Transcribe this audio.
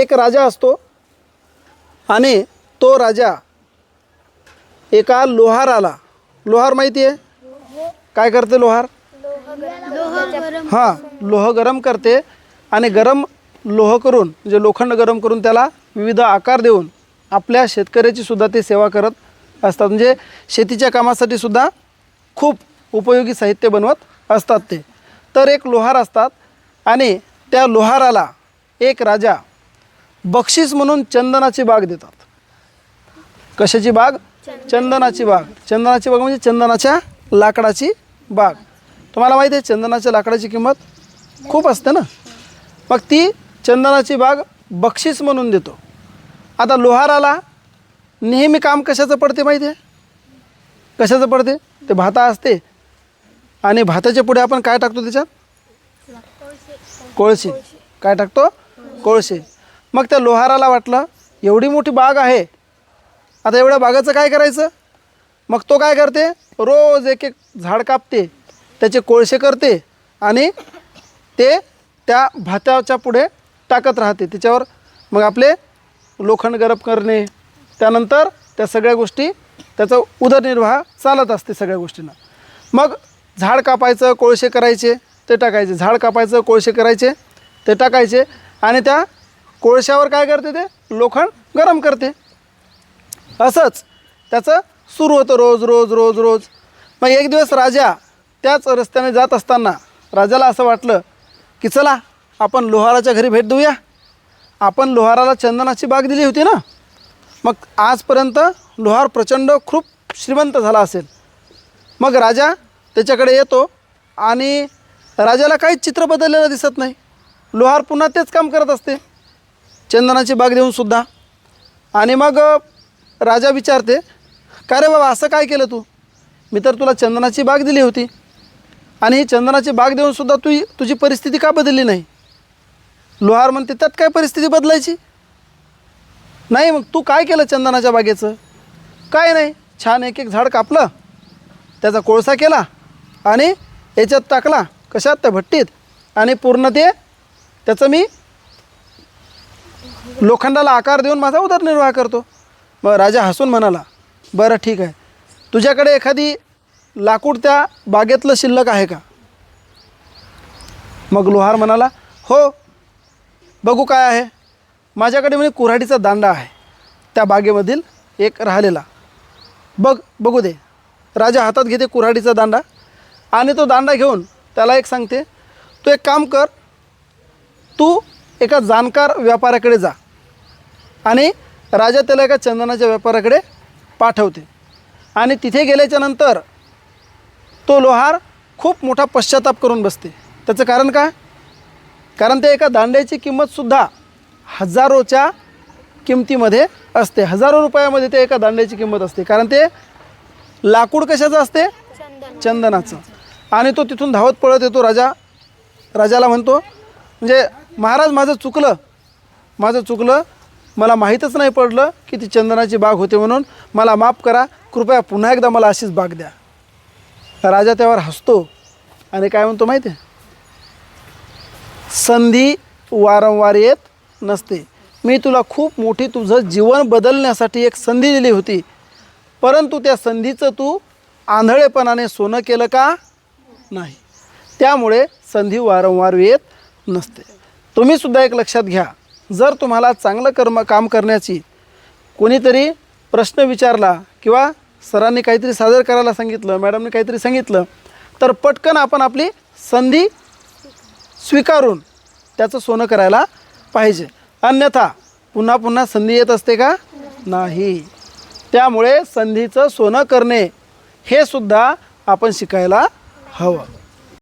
एक राजा असतो आणि तो राजा एका लोहाराला लोहार माहिती आहे? काय करते लोहार? हां लोह गरम करते आणि गरम लोह करून म्हणजे लोखंड गरम करून त्याला विविध आकार देऊन आपल्या शेतकऱ्याची सुद्धा ते सेवा करत असतात. म्हणजे शेतीच्या कामासाठी सुद्धा खूप उपयोगी साहित्य बनवत असतात ते. तर एक लोहार असतात आणि त्या लोहाराला एक राजा बक्षीस म्हणून चंदनाची बाग देतात. कशाची बाग? चंदनाची बाग. चंदनाची बाग म्हणजे चंदनाच्या लाकडाची बाग. तुम्हाला माहिती आहे चंदनाच्या लाकडाची किंमत खूप असते ना? मग ती चंदनाची बाग बक्षीस म्हणून देतो. आता लोहाराला नेहमी काम कशाचं पडते माहिती आहे? कशाचं पडते? ते भाता असते. आणि भाताच्या पुढे आपण काय टाकतो त्याच्यात? कोळशी. काय टाकतो? कोळशी. मग त्या लोहाराला वाटलं एवढी मोठी बाग आहे. आता एवढ्या बागाचं काय करायचं? मग तो काय करते? रोज एक एक झाड कापते त्याचे कोळसे करते आणि ते त्या भाताच्या पुढे टाकत राहते. त्याच्यावर मग आपले लोखंड गरम करणे त्यानंतर त्या सगळ्या गोष्टी त्याचा उदरनिर्वाह चालत असते सगळ्या गोष्टींना. मग झाड कापायचं कोळसे करायचे ते टाकायचे. झाड कापायचं कोळसे करायचे ते टाकायचे आणि त्या कोळशावर काय करते ते? लोखंड गरम करते. असंच त्याचं सुरू होतं रोज रोज रोज रोज. मग एक दिवस राजा त्याच रस्त्याने जात असताना राजाला असं वाटलं की चला आपण लोहाराच्या घरी भेट देऊया. आपण लोहाराला चंदनाची बाग दिली होती ना? मग आजपर्यंत लोहार प्रचंड खूप श्रीमंत झाला असेल. मग राजा त्याच्याकडे येतो आणि राजाला काहीच चित्र बदललेलं दिसत नाही. लोहार पुन्हा तेच काम करत असते. चंदनाची बाग देऊनसुद्धा आणि मग राजा विचारते का रे बाबा असं काय केलं तू? मी तर तुला चंदनाची बाग दिली होती. आणि ही चंदनाची बाग देऊनसुद्धा तू तुझी परिस्थिती का बदलली नाही? लोहार म्हणते त्यात काय परिस्थिती बदलायची? नाही मग तू काय केलं चंदनाच्या बागेचं? काय नाही छान एक एक झाड कापलं त्याचा कोळसा केला आणि याच्यात टाकला कशात? त्या भट्टीत. आणि पूर्ण ते त्याचं मी लोखंडाला आकार देऊन माझा उदरनिर्वाह करतो. मग राजा हसून म्हणाला बरं ठीक आहे. तुझ्याकडे एखादी लाकूड त्या बागेतलं शिल्लक आहे का? मग लोहार म्हणाला हो बघू काय आहे. माझ्याकडे म्हणजे कुऱ्हाडीचा दांडा आहे. त्या बागेमधील एक राहिलेला. बघ बघू दे. राजा हातात घेते कुऱ्हाडीचा दांडा आणि तो दांडा घेऊन त्याला एक सांगते. तू एक काम कर. तू एका जाणकार व्यापाऱ्याकडे जा आणि राजा त्याला एका चंदनाच्या व्यापाऱ्याकडे पाठवते. आणि तिथे गेल्याच्यानंतर तो लोहार खूप मोठा पश्चाताप करून बसते. त्याचं कारण काय? कारण ते एका दांड्याची किंमतसुद्धा हजारोच्या किमतीमध्ये असते. हजारो रुपयामध्ये ते एका दांड्याची किंमत असते. कारण ते लाकूड कशाचं असते? चंदनाचं. आणि तो तिथून धावत पळत येतो. राजा राजाला म्हणतो म्हणजे महाराज माझं चुकलं. माझं चुकलं. मला माहीतच नाही पडलं की ती चंदनाची बाग होते म्हणून मला माफ करा. कृपया पुन्हा एकदा मला अशीच बाग द्या. राजा त्यावर हसतो आणि काय म्हणतो माहिती आहे संधी वारंवार येत नसते. मी तुला खूप मोठी तुझं जीवन बदलण्यासाठी एक संधी दिली होती. परंतु त्या संधीचं तू आंधळेपणाने सोनं केलं का? नाही. त्यामुळे संधी वारंवार येत नसते. तुम्हीसुद्धा एक लक्षात घ्या. जर तुम्हाला चांगलं कर्म काम करण्याची कोणीतरी प्रश्न विचारला किंवा सरांनी काहीतरी सादर करायला सांगितलं मॅडमने काहीतरी सांगितलं तर पटकन आपण आपली संधी स्वीकारून त्याचं सोनं करायला पाहिजे. अन्यथा पुन्हा पुन्हा संधी येत असते का? नाही. त्यामुळे संधीचं सोनं करणे हे सुद्धा आपण शिकायला हवं.